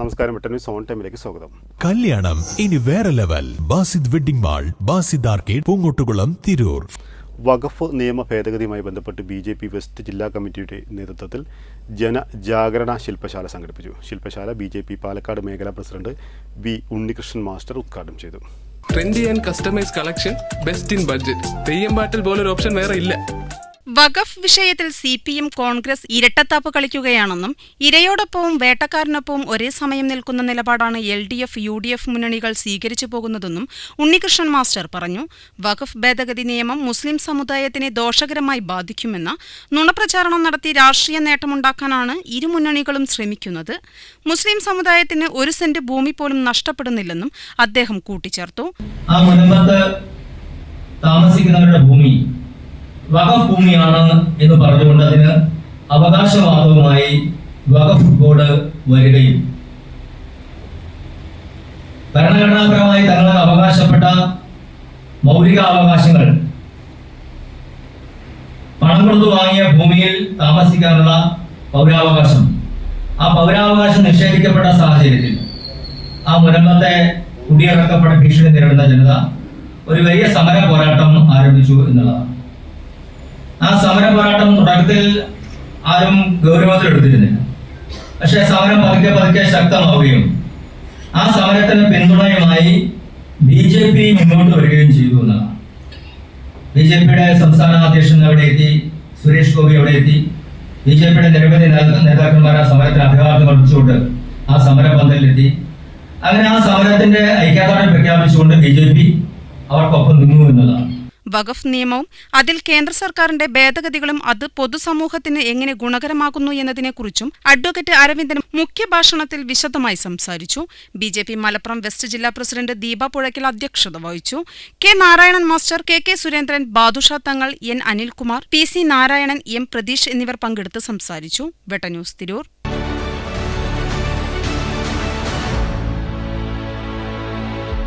നമസ്കാരം വെട്ടന്യൂസ് സോൺ ടൈമിലേക്ക് സ്വാഗതം. കല്യാണം ഇനി വേറെ level. Basid wedding mall Basid arcade Poongottukulam Tirur. വഖഫ് നിയമ ഭേദഗതിയുമായി ബന്ധപ്പെട്ട് ബി ജെ പി വെസ്റ്റ് ജില്ലാ കമ്മിറ്റിയുടെ നേതൃത്വത്തിൽ ജനജാഗരണ ശില്പശാല സംഘടിപ്പിച്ചു. ശില്പശാല ബി ജെ പി പാലക്കാട് മേഖലാ പ്രസിഡന്റ് ബി ഉണ്ണികൃഷ്ണൻ മാസ്റ്റർ ഉദ്ഘാടനം ചെയ്തു. Trendy and customise collection best in budget Theyyam പാട്ടിൽ പോലൊരു ഓപ്ഷൻ വേറെ ഇല്ല. വഖഫ് വിഷയത്തിൽ സി പി എം കോൺഗ്രസ് ഇരട്ടത്താപ്പ് കളിക്കുകയാണെന്നും ഇരയോടൊപ്പവും വേട്ടക്കാരനൊപ്പവും ഒരേ സമയം നിൽക്കുന്ന നിലപാടാണ് L D F U D F മുന്നണികൾ സ്വീകരിച്ചു പോകുന്നതെന്നും ഉണ്ണികൃഷ്ണൻ മാസ്റ്റർ പറഞ്ഞു. വഖഫ് ഭേദഗതി നിയമം മുസ്ലിം സമുദായത്തിനെ ദോഷകരമായി ബാധിക്കുമെന്ന നുണപ്രചാരണം നടത്തി രാഷ്ട്രീയ നേട്ടമുണ്ടാക്കാനാണ് ഇരു മുന്നണികളും ശ്രമിക്കുന്നത്. മുസ്ലിം സമുദായത്തിന് ഒരു സെന്റ് ഭൂമി പോലും നഷ്ടപ്പെടുന്നില്ലെന്നും അദ്ദേഹം കൂട്ടിച്ചേർത്തു. താമസിക്കുന്നവരുടെ ഭൂമി വഖഫ് ഭൂമിയാണ് എന്ന് പറഞ്ഞുകൊണ്ട് അതിന് അവകാശവാദവുമായി വഖഫ് ബോർഡ് വരികയും ഭരണഘടനാപരമായി തങ്ങൾക്ക് അവകാശപ്പെട്ട മൗലിക അവകാശങ്ങൾ പണം കൊടുത്തു വാങ്ങിയ ഭൂമിയിൽ താമസിക്കാനുള്ള പൗരാവകാശം. ആ പൗരാവകാശം നിഷേധിക്കപ്പെട്ട സാഹചര്യത്തിൽ ആ മുനമ്പത്തെ കുടിയിറക്കപ്പെട്ട ഭീഷണി നേരിടുന്ന ജനത ഒരു വലിയ സമര പോരാട്ടം ആരംഭിച്ചു എന്നുള്ളതാണ്. ആ സമര പോരാട്ടം തുടക്കത്തിൽ ആരും ഗൗരവത്തിൽ എടുത്തിരുന്നില്ല. പക്ഷെ സമരം പതുക്കെ പതുക്കെ ശക്തമാവുകയും ആ സമരത്തിന് പിന്തുണയുമായി ബി ജെ പി മുന്നോട്ട് വരികയും ചെയ്തു എന്നതാണ് ബി ജെ പിയുടെ സംസ്ഥാന അധ്യക്ഷൻ അവിടെ എത്തി സുരേഷ് ഗോപി അവിടെ എത്തി. ബി ജെ പിയുടെ നിരവധി നേതാ- നേതാക്കന്മാർ ആ സമരത്തിന് അഭിവാദ്യം അർപ്പിച്ചുകൊണ്ട് ആ സമര പന്തലിലെത്തി. അങ്ങനെ ആ സമരത്തിന്റെ ഐക്യദാർഢ്യം പ്രഖ്യാപിച്ചുകൊണ്ട് ബി ജെ പി അവർക്കൊപ്പം നിന്നു എന്നതാണ്. വഖഫ് നിയമവും അതിൽ കേന്ദ്ര സർക്കാരിന്റെ ഭേദഗതികളും അത് പൊതുസമൂഹത്തിന് എങ്ങനെ ഗുണകരമാകുന്നു എന്നതിനെക്കുറിച്ചും അഡ്വക്കേറ്റ് അരവിന്ദൻ മുഖ്യഭാഷണത്തിൽ വിശദമായി സംസാരിച്ചു. B J P Malappuram west ജില്ലാ പ്രസിഡന്റ് ദീപ പുഴയ്ക്കൽ അധ്യക്ഷത വഹിച്ചു. K Narayanan master K K Surendran Badusha Thangal N Anilkumar P C Narayanan M Pratheesh എന്നിവർ പങ്കെടുത്ത് സംസാരിച്ചു. വെട്ടന്യൂസ് തിരൂർ.